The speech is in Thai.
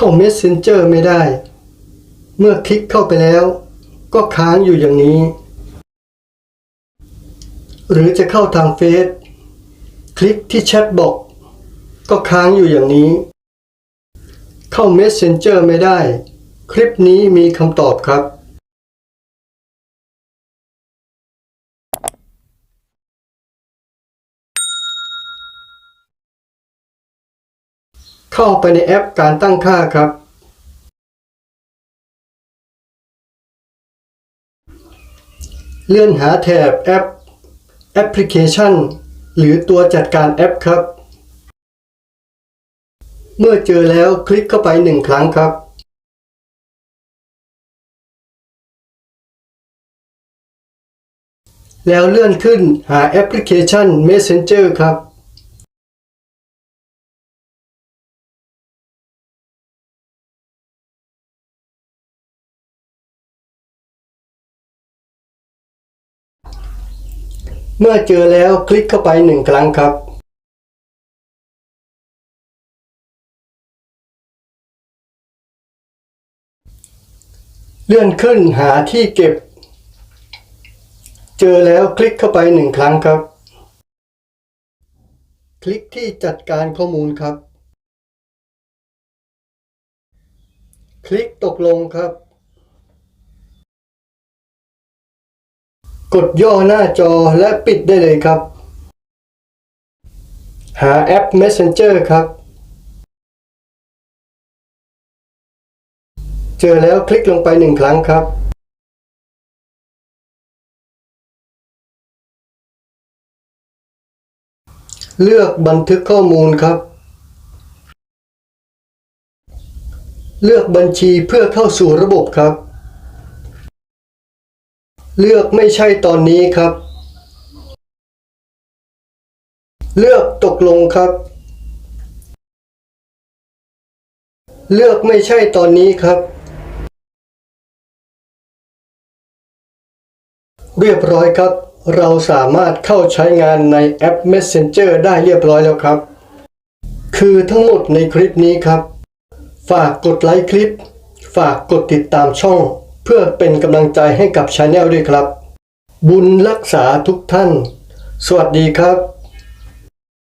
เข้า Messenger ไม่ได้ เมื่อคลิกเข้าไปแล้ว ก็ค้างอยู่อย่างนี้ หรือจะเข้าทางเฟซคลิกที่แชทบอกก็ค้างอยู่อย่างนี้ เข้า Messenger ไม่ได้ คลิปนี้มีคำตอบครับ เข้าไปในแอปการตั้งค่าครับ เลื่อนหาแถบแอปแอปพลิเคชัน หรือตัวจัดการแอปครับ เมื่อเจอแล้วคลิกเข้าไปหนึ่งครั้งครับแล้วเลื่อนขึ้นหาแอปพลิเคชัน Messenger ครับ เมื่อเจอแล้วคลิกเข้าไปหนึ่งครั้งครับ เลื่อนขึ้นหาที่เก็บ เจอแล้วคลิกเข้าไปหนึ่งครั้งครับ คลิกที่จัดการข้อมูลครับ คลิกตกลงครับ กดย่อหน้าจอและปิดได้เลยครับ หาแอป Messenger ครับ เจอแล้วคลิกลงไปหนึ่งครั้งครับ เลือกบันทึกข้อมูลครับ เลือกบัญชีเพื่อเข้าสู่ระบบครับ เลือกไม่ใช่ตอนนี้ครับ เลือกตกลงครับ เลือกไม่ใช่ตอนนี้ครับ เรียบร้อยครับ เราสามารถเข้าใช้งานในแอป Messenger ได้เรียบร้อยแล้วครับ คือทั้งหมดในคลิปนี้ครับ ฝากกดไลค์คลิป ฝากกดติดตามช่อง พื่อเป็นกำลังใจให้กับชาแนลด้วยครับ บุญรักษาทุกท่าน สวัสดีครับ